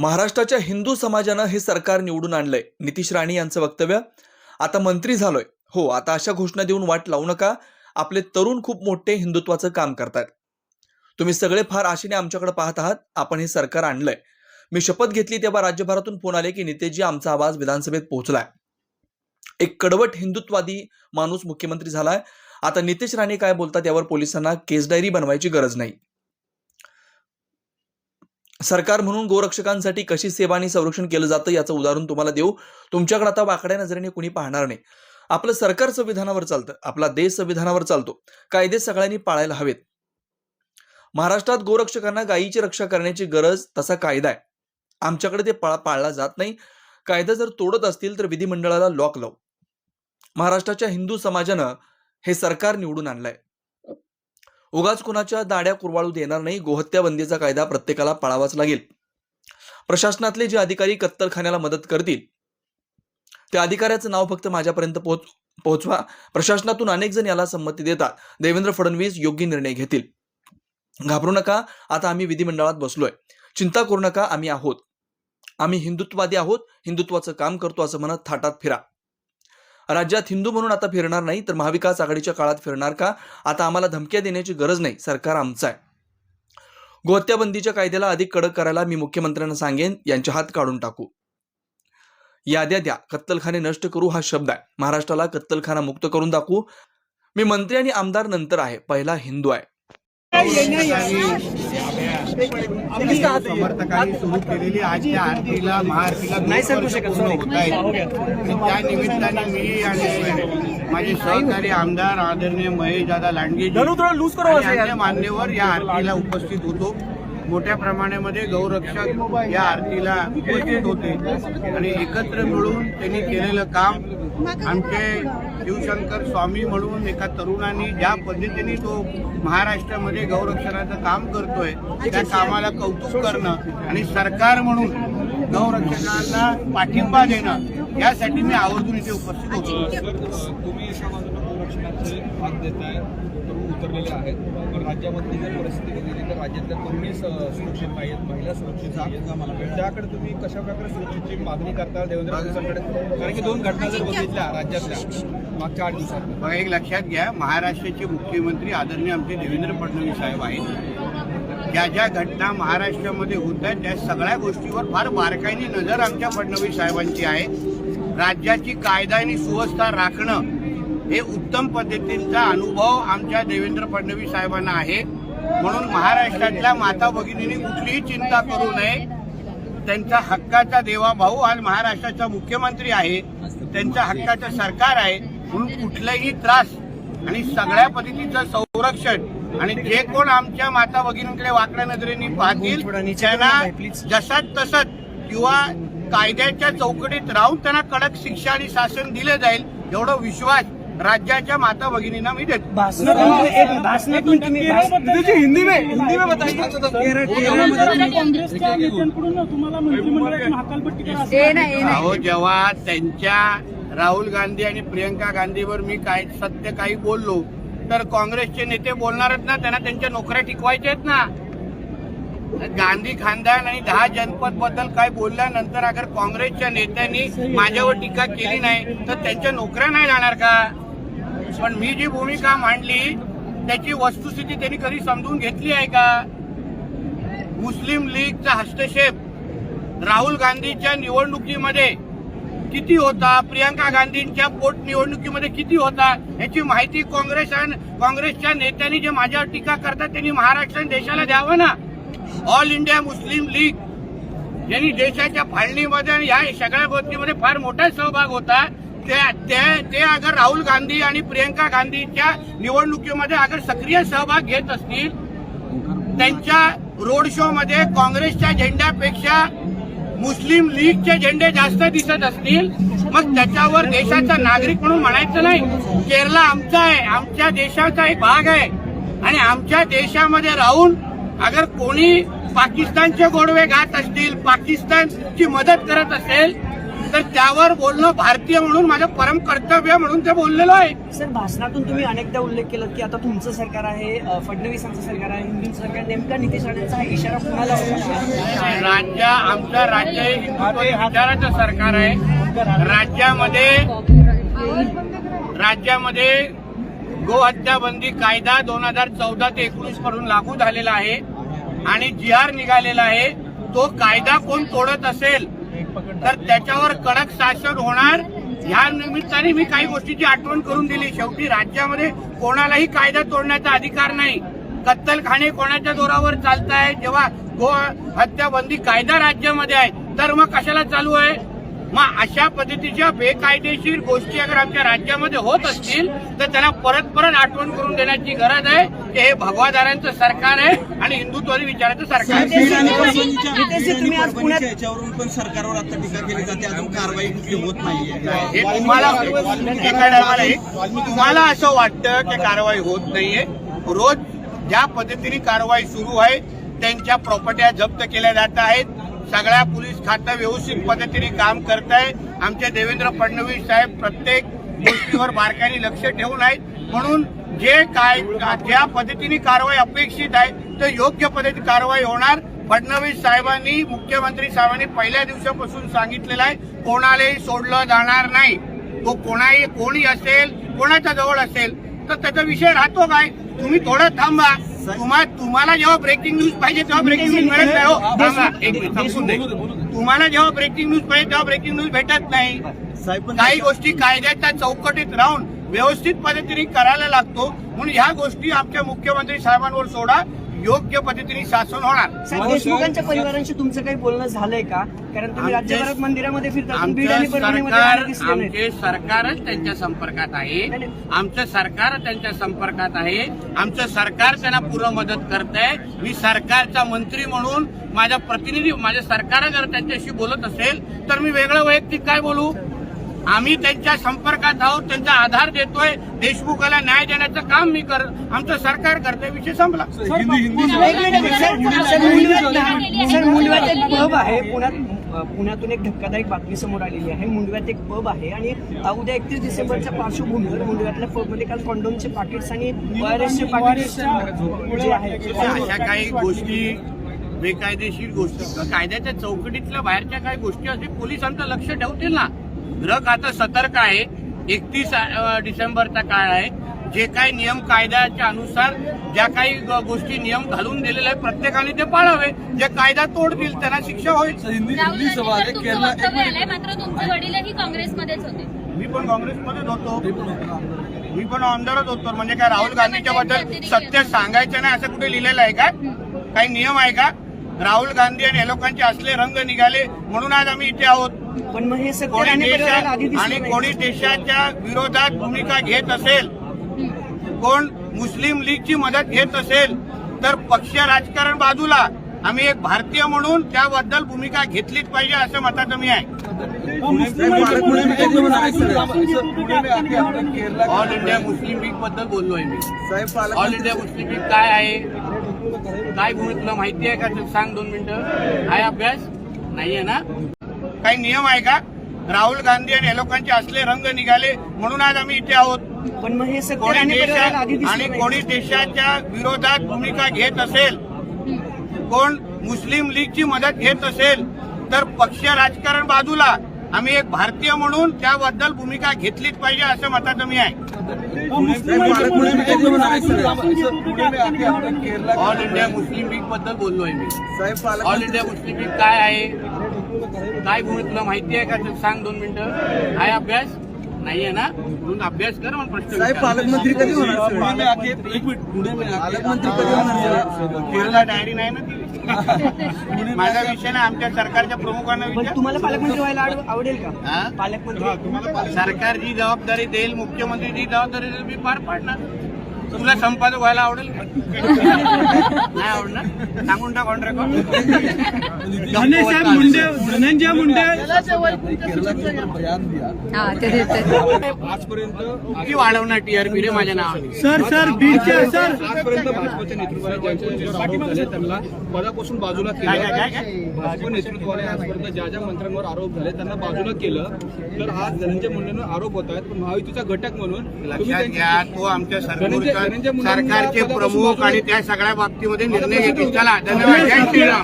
महाराष्ट्राच्या हिंदू समाजानं हे सरकार निवडून आणलंय. नितीश राणे यांचं वक्तव्य आता मंत्री झालोय. हो आता अशा घोषणा देऊन वाट लावू नका. आपले तरुण खूप मोठे हिंदुत्वाचं काम करतायत. तुम्ही सगळे फार आशेने आमच्याकडे पाहत आहात. आपण हे सरकार आणलंय. मी शपथ घेतली तेव्हा राज्यभरातून फोन आले की नितेशजी आमचा आवाज विधानसभेत पोहोचलाय. एक कडवट हिंदुत्वादी माणूस मुख्यमंत्री झालाय. आता नितेश राणे काय बोलतात यावर पोलिसांना केस डायरी बनवायची गरज नाही. सरकार म्हणून गोरक्षकांसाठी कशी सेवा आणि संरक्षण केलं जातं याचं उदाहरण तुम्हाला देऊ. तुमच्याकडे आता वाकड्या नजरेने कुणी पाहणार नाही. आपलं सरकार संविधानावर चालतं आपला देश संविधानावर चालतो. कायदे सगळ्यांनी पाळायला हवेत. महाराष्ट्रात गोरक्षकांना गायीची रक्षा करण्याची गरज तसा कायदा आहे. आमच्याकडे ते पाळा पाळला जात नाही. कायदा जर तोडत असतील तर विधिमंडळाला लॉक लावू. महाराष्ट्राच्या हिंदू समाजानं हे सरकार निवडून आणलंय. उगाच कुणाच्या दाड्या कुरवाळू देणार नाही गोहत्या बंदीचा कायदा प्रत्येकाला पाळावाच लागेल. प्रशासनातले जे अधिकारी कत्तलखान्याला मदत करतील त्या अधिकाऱ्याचं नाव फक्त माझ्यापर्यंत पोहोच पोहोचवा प्रशासनातून अनेक जण याला संमती देतात. देवेंद्र फडणवीस योग्य निर्णय घेतील. घाबरू नका आता आम्ही विधिमंडळात बसलोय. चिंता करू नका आम्ही आहोत. आम्ही हिंदुत्ववादी आहोत हिंदुत्वाचं काम करतो असं म्हणत थाटात फिरा. राज्यात हिंदू म्हणून आता फिरणार नाही तर महाविकास आघाडीच्या काळात फिरणार का? आता आम्हाला धमक्या देण्याची गरज नाही सरकार आमचं आहे. गोहत्याबंदीच्या कायद्याला अधिक कडक करायला मी मुख्यमंत्र्यांना सांगेन यांच्या हात काढून टाकू. याद्या द्या कत्तलखाने नष्ट करू हा शब्द आहे. महाराष्ट्राला कत्तलखाना मुक्त करून दाखवू. मी मंत्री आणि आमदार नंतर आहे पहिला हिंदू आहे. समर्थकांनी सुरू केलेली आजच्या आरतीला महाआरतीला नाही सांगू शकत होत आहे. आणि त्या निमित्ताने मी आणि माझे सहकारी आमदार आदरणीय महेश दादा लांडगे मान्यवर या आरतीला उपस्थित होतो. मोठ्या प्रमाणामध्ये गौरक्षक या आरतीला उपस्थित होते. आणि एकत्र मिळून त्यांनी केलेलं काम आमचे शिवशंकर स्वामी म्हणून एका तरुणांनी ज्या पद्धतीने तो महाराष्ट्रामध्ये गौरक्षणाचं काम करतोय त्या कामाला कौतुक करणं आणि सरकार म्हणून गौरक्षकांना पाठिंबा देणं यासाठी मी आवर्जून इथे उपस्थित होतो. तुम्ही एका बाजूला गोरक्षणाचे भाग उतरलेले आहेत. पण राज्यामधली जर परिस्थिती बघितली तर राज्यातल्या तरुणी स- सुरक्षित नाही आहेत महिला सुरक्षित नाही त्याकडे तुम्ही कशा प्रकारे सुरक्षेची मागणी करता देवेंद्र फडणवीसांकडे? कारण की दोन घटना जर बघितल्या राज्यातल्या मागच्या आठ दिवसात. बघा एक लक्षात घ्या. महाराष्ट्राचे मुख्यमंत्री आदरणीय आमचे देवेंद्र फडणवीस साहेब आहेत. ज्या ज्या घटना महाराष्ट्रामध्ये होत आहेत त्या सगळ्या गोष्टीवर फार बारकाईने नजर आमच्या फडणवीस साहेबांची आहे. राज्याची कायदा आणि सुव्यवस्था राखणं हे उत्तम पद्धतीचा अनुभव आमच्या देवेंद्र फडणवीस साहेबांना आहे. म्हणून महाराष्ट्रातल्या माता भगिनींनी कुठलीही चिंता करू नये. त्यांचा हक्काचा देवा भाऊ आज महाराष्ट्राचा मुख्यमंत्री आहे. त्यांच्या हक्काचं सरकार आहे. म्हणून कुठलाही त्रास आणि सगळ्या पद्धतीचं संरक्षण आणि जे कोण आमच्या माता भगिनींकडे वाकड्या नजरेने पाहतील त्यांना जसाच तसंच किंवा कायद्याच्या चौकटीत राहून त्यांना कडक शिक्षा आणि शासन दिले जाईल एवढा विश्वास राज्याच्या माता भगिनींना मी देतो. भाषणातून तुम्ही हिंदी में हिंदी में काँग्रेसच्या नेत्यांकडून तुम्हाला मंत्रिमंडळातून हकालपट्टी करा असं ये ना ये ना अहो जेव्हा त्यांच्या राहुल गांधी आणि प्रियंका गांधीवर मी काय सत्य काही बोललो तर काँग्रेसचे नेते बोलणारच ना त्यांना त्यांच्या नोकऱ्या टिकवायच्या आहेत ना. गांधी खानदान आणि दहा जनपदबद्दल काय बोलल्यानंतर अगर काँग्रेसच्या नेत्यांनी माझ्यावर टीका केली नाही तर त्यांच्या नोकऱ्या नाही जाणार का? पण मी जी भूमिका मांडली त्याची वस्तुस्थिती त्यांनी कधी समजून घेतली आहे का? मुस्लिम लीगचा हस्तक्षेप राहुल गांधीच्या निवडणुकीमध्ये किती होता? प्रियंका गांधींच्या पोटनिवडणुकीमध्ये किती होता? याची माहिती काँग्रेस आणि काँग्रेसच्या नेत्यांनी जे माझ्यावर टीका करतात त्यांनी महाराष्ट्र आणि देशाला द्यावं ना? ऑल इंडिया मुस्लिम लीग यांनी देशाच्या फाळणीमध्ये आणि या सगळ्या गोष्टीमध्ये फार मोठा सहभाग होता. ते ते- ते अगर राहुल गांधी आणि प्रियंका गांधीच्या निवडणुकीमध्ये अगर सक्रिय सहभाग घेत असतील त्यांच्या रोड शो मध्ये काँग्रेसच्या झेंड्यापेक्षा मुस्लिम लीगचे झेंडे जास्त दिसत असतील मग त्याच्यावर देशाचा नागरिक म्हणून म्हणायचं नाही. केरला आमचा आहे आमच्या देशाचा एक भाग आहे. आणि आमच्या देशामध्ये राहून अगर कोणी पाकिस्तानचे गोडवे घात असतील पाकिस्तानची मदत करत असेल तर त्यावर बोलणं भारतीय म्हणून माझं परम कर्तव्य म्हणून ते बोललेलो आहे. सर भाषणातून तुम्ही अनेकदा उल्लेख केला की आता तुमचं सरकार आहे अ, फडणवीसांचं सरकार आहे हिंदू सरकार नेमका नितीश राणेंचा हा इशारा कुणाला होता राज्य आमचं राज्य हे विचाराचं सरकार आहे. राज्यामध्ये राज्यामध्ये गोहत्या बंदी कायदा दोन हजार चौदा ते एकोणीसपासून लागू झालेला आहे. आणि जी आर निघालेला आहे. तो कायदा कोण तोडत असेल तर त्याच्यावर कडक शासन होणार. ह्या निमित्ताने मी काही गोष्टीची आठवण करून दिली. शेवटी राज्यामध्ये कोणालाही कायदा तोडण्याचा अधिकार नाही. कत्तलखाने कोणाच्या जोरावर चालत आहे जेव्हा गो हत्या बंदी कायदा राज्यामध्ये आहे तर मग कशाला चालू आहे? मग अशा पद्धतीच्या बेकायदेशीर गोष्टी अगर आमच्या राज्यामध्ये होत असतील तर त्यांना परत परत आठवण करून देण्याची गरज आहे की हे भगवादारांचं सरकार आहे आणि हिंदुत्वादी विचाराचं सरकार आहे. याच्यावरून पण सरकारवर आता टीका केली जाते. अजून कारवाई कुठली होत नाहीये. हे तुम्हाला तुम्हाला असं वाटतं की कारवाई होत नाहीये. रोज ज्या पद्धतीने कारवाई सुरू आहे त्यांच्या प्रॉपर्ट्या जप्त केल्या जात आहेत. सगळ्या पोलीस खातं व्यवस्थित पद्धतीने काम करत आहे. आमचे देवेंद्र फडणवीस साहेब प्रत्येक गोष्टीवर बारकाईने लक्ष ठेवून आहेत. म्हणून जे काय ज्या पद्धतीने कारवाई अपेक्षित आहे तर योग्य पद्धतीने कारवाई होणार. फडणवीस साहेबांनी मुख्यमंत्री साहेबांनी पहिल्या दिवसापासून सांगितलेलं आहे कोणालाही सोडलं जाणार नाही. तो कोणाही कोणी असेल कोणाच्या जवळ असेल तर त्याचा विषय राहतो काय? तुम्ही थोडं थांबा. तुम्हाला जेव्हा ब्रेकिंग न्यूज पाहिजे तेव्हा ब्रेकिंग न्यूज मिळत नाही हो. एक मिनिट तुम्हाला जेव्हा ब्रेकिंग न्यूज पाहिजे तेव्हा ब्रेकिंग न्यूज भेटत नाही. काही गोष्टी कायद्याच्या चौकटीत राहून व्यवस्थित पद्धतीने करायला लागतो. म्हणून ह्या गोष्टी आमच्या मुख्यमंत्री साहेबांवर सोडा. योग्य पद्धतीने शासन होणार. साहेब देशमुखांच्या परिवारांशी तुमचं काही बोलणं झालंय का? कारण तुम्ही आमचे- राज्यभरात मंदिरामध्ये फिरता पण बीड आणि आमचं परभणीमध्ये सरकार आम्हाला दिसले नाहीत. आमचे सरकारच त्यांच्या संपर्कात आहे. नाही. आमचं सरकार त्यांच्या संपर्कात आहे. आमचं सरकार त्यांना पूर्ण मदत करत आहे मी सरकारचा मंत्री म्हणून माझा प्रतिनिधी माझ्या सरकार जर त्यांच्याशी बोलत असेल तर मी वेगळं वैयक्तिक काय बोलू? आम्ही त्यांच्या संपर्कात आहोत त्यांचा आधार देतोय. देशमुखाला न्याय देण्याचं काम मी कर आमचं सरकार करतोय विषय संपला. सर, मुंडव्यात एक पब आहे पुण्यात पुण्यातून एक धक्कादायक बातमी समोर आलेली आहे. मुंडव्यात एक पब आहे आणि उद्या एकतीस डिसेंबरच्या पार्श्वभूमीवर मुंडव्यातल्या पबमध्ये काल कॉन्डोमचे पाकिट्स आणि वायरसचे पाकिट्स जे आहेत. अशा काही गोष्टी बेकायदेशीर गोष्टी कायद्याच्या चौकटीतल्या बाहेरच्या काही गोष्टी असतील पोलिसांचं लक्ष ठेवतील ना. ग्रह आता सतर्क आहे. एकतीस डिसेंबरचा काळ आहे. जे काही नियम कायद्याच्या अनुसार ज्या काही गोष्टी नियम घालून दिलेले आहेत प्रत्येकाने ते पाळावे. जे कायदा तोडतील त्यांना शिक्षा होईल. मात्र तुमचे वडीलही काँग्रेसमध्येच होते. मी पण काँग्रेसमध्येच होतो. मी पण आमदारच होतो. म्हणजे काय राहुल गांधीच्या बद्दल सत्य सांगायचं नाही असं कुठे लिहिलेलं आहे का? काही नियम आहे का? राहुल गांधी आणि या लोकांचे असले रंग निघाले म्हणून आज आम्ही इथे आहोत. पण मग हे सत्य कोणी देशात आणि कोणी नाही देशाच्या विरोधात भूमिका घेत असेल कोण मुस्लिम लीगची मदत घेत असेल तर पक्ष राजकारण बाजूला आम्ही एक भारतीय म्हणून त्याबद्दल भूमिका घेतलीच पाहिजे असं मताचं मी आहे. जमाना है, ऑल इंडिया मुस्लिम लीगबद्दल बोललोय मी. ऑल इंडिया मुस्लिम लीग काय आहे? काय भूमी तुला माहिती आहे का? सांग दोन मिनिटं. आहे अभ्यास? नाहीये ना? काही नियम आहे का? राहुल गांधी आणि या लोकांचे असले रंग निघाले म्हणून आज आम्ही इथे आहोत. पण मग हे कोणी देशात आणि कोणी देशाच्या विरोधात भूमिका घेत असेल कोण मुस्लिम लीगची मदत घेत असेल तर पक्ष राजकारण बाजूला. आम्ही एक भारतीय म्हणून त्याबद्दल भूमिका घेतलीच पाहिजे असं मताचं मी आहे ऑल इंडिया मुस्लिम लीगबद्दल बोललोय मी. ऑल इंडिया मुस्लिम लीग काय आहे? काय भूमी तुला माहिती आहे का? सांग दोन मिनिटं. आहे अभ्यास? नाहीये ना? म्हणून अभ्यास कर मग प्रश्न साहेब. पालकमंत्री कधी होणार एक मिनिट पालकमंत्री कधी होणार डायरी नाही ना ती? माझा विषय ना आमच्या सरकारच्या प्रमुखांना विचार. तुम्हाला पालकमंत्री व्हायला आव- आवडेल का? पालकमंत्री. सरकार जी जबाबदारी देईल मुख्यमंत्री जी जबाबदारी देईल मी पार पाडणार. तुला संपादक व्हायला आवडेल का? नाही आवडणार. सांगून टाक ऑन रेकॉर्ड मुंडे धनंजय मुंडे. के आजपर्यंत किती वाढवणार टीआरपी रे माझ्या नावाने? सर सर बीडचे सर. आजपर्यंत भाजपच्या नेतृत्वाने त्यांना पदापासून बाजूला केलं? भाजप नेतृत्वाने आजपर्यंत ज्या ज्या मंत्र्यांवर आरोप झाले त्यांना बाजूला केलं. तर आज धनंजय मुंडेंवर आरोप होत आहेत पण महायुतीचा घटक म्हणून लक्षात घ्या तो आमच्या सरकारचा मुंडेंना सरकारचे पदापासून प्रमुख आणि त्या सगळ्या बाबतीमध्ये निर्णय घेतील. चला धन्यवाद. जय श्रीराम.